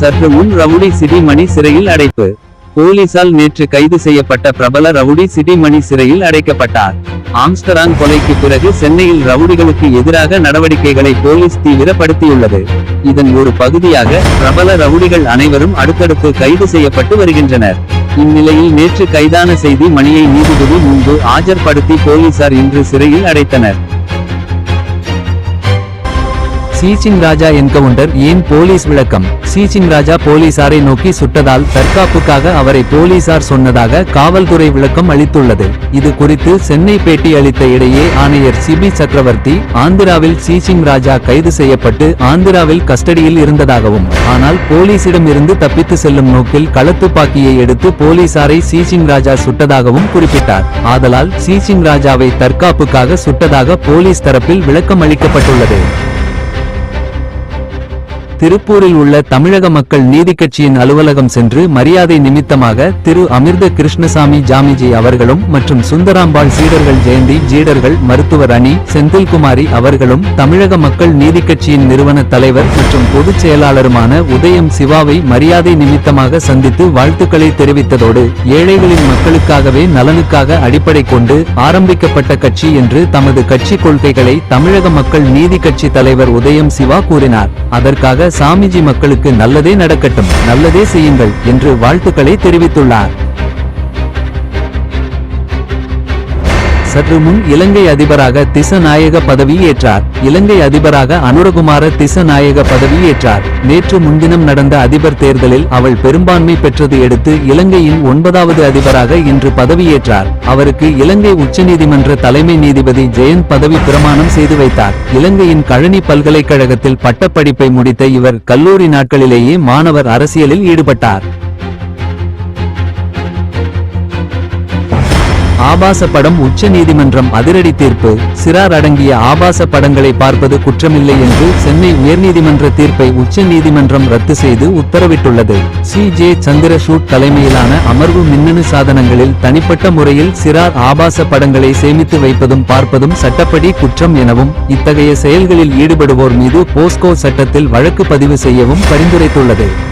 சற்று முன் ரவுடி சிடிமணி சிறையில் அடைப்பு. போலீசால் நேற்று கைது செய்யப்பட்ட பிரபல ரவுடி சிடிமணி சிறையில் அடைக்கப்பட்டார். ஆம்ஸ்டராங் கொலைக்கு பிறகு சென்னையில் ரவுடிகளுக்கு எதிராக நடவடிக்கைகளை போலீஸ் தீவிரப்படுத்தியுள்ளது. இதன் ஒரு பகுதியாக பிரபல ரவுடிகள் அனைவரும் அடுத்தடுத்து கைது செய்யப்பட்டு வருகின்றனர். இந்நிலையில் நேற்று கைதான செய்தி மணியை நீதிபதி முன்பு ஆஜர்படுத்தி போலீசார் இன்று சிறையில் அடைத்தனர். சீச்சின் ராஜா என்கவுண்டர் ஏன் போலீஸ் விளக்கம்? சீச்சின் ராஜா போலீசாரை நோக்கி சுட்டதால் தற்காப்புக்காக அவரை போலீசார் சொன்னதாக காவல்துறை விளக்கம் அளித்துள்ளது. இது குறித்து சென்னை பேட்டி அளித்த இடையே ஆணையர் சிபி சக்கரவர்த்தி ஆந்திராவில் சீச்சின் ராஜா கைது செய்யப்பட்டு ஆந்திராவில் கஸ்டடியில் இருந்ததாகவும் ஆனால் போலீசிடம் இருந்து தப்பித்து செல்லும் நோக்கில் களத்துப்பாக்கியை எடுத்து போலீசாரை சீச்சின் ராஜா சுட்டதாகவும் குறிப்பிட்டார். ஆதலால் சீச்சின் ராஜாவை தற்காப்புக்காக சுட்டதாக போலீஸ் தரப்பில் விளக்கம் அளிக்கப்பட்டுள்ளது திருப்பூரில் உள்ள தமிழக மக்கள் நீதி கட்சியின் அலுவலகம் சென்று மரியாதை நிமித்தமாக திரு. அமிர்த கிருஷ்ணசாமி ஜாமிஜி அவர்களும் மற்றும் சுந்தராம்பாள் சீடர்கள் ஜெயந்தி ஜீடர்கள் மருத்துவர் அணி செந்தில்குமாரி அவர்களும் தமிழக மக்கள் நீதி கட்சியின் நிறுவன தலைவர் மற்றும் பொதுச் செயலாளருமான உதயம் சிவாவை மரியாதை நிமித்தமாக சந்தித்து வாழ்த்துக்களை தெரிவித்ததோடு ஏழைகளின் மக்களுக்காகவே நலனுக்காக அடிப்படை கொண்டு ஆரம்பிக்கப்பட்ட கட்சி என்று தமது கட்சி கொள்கைகளை தமிழக மக்கள் நீதி கட்சி தலைவர் உதயம் சிவா கூறினார். அதற்காக சாமிஜி மக்களுக்கு நல்லதே நடக்கட்டும் நல்லதே செய்யுங்கள் என்று வாழ்த்துக்களை தெரிவித்துள்ளார். சற்று முன் இலங்கை அதிபராக திசநாயக பதவியேற்றார் இலங்கை அதிபராக அனுரகுமார திசநாயக பதவியேற்றார் நேற்று முன்தினம் நடந்த அதிபர் தேர்தலில் அவள் பெரும்பான்மை பெற்றது எடுத்து இலங்கையின் ஒன்பதாவது அதிபராக இன்று பதவியேற்றார் அவருக்கு இலங்கை உச்சநீதிமன்ற தலைமை நீதிபதி ஜெயந்த் பதவி பிரமாணம் செய்து வைத்தார். இலங்கையின் கழனி பல்கலைக்கழகத்தில் பட்டப்படிப்பை முடித்த இவர் கல்லூரி நாட்களிலேயே மாணவர் அரசியலில் ஈடுபட்டார். ஆபாச படம் உச்ச நீதிமன்றம் அதிரடி தீர்ப்பு. சிறார் அடங்கிய ஆபாச படங்களை பார்ப்பது குற்றமில்லை என்று சென்னை உயர்நீதிமன்ற தீர்ப்பை உச்ச நீதிமன்றம் ரத்து செய்து உத்தரவிட்டுள்ளது. சி. ஜே. சந்திரசூட் தலைமையிலான அமர்வு மின்னணு சாதனங்களில் தனிப்பட்ட முறையில் சிறார் ஆபாச படங்களை சேமித்து வைப்பதும் பார்ப்பதும் சட்டப்படி குற்றம் எனவும் இத்தகைய செயல்களில் ஈடுபடுவோர் மீது போஸ்கோ சட்டத்தில் வழக்கு பதிவு செய்யவும் பரிந்துரைத்துள்ளது.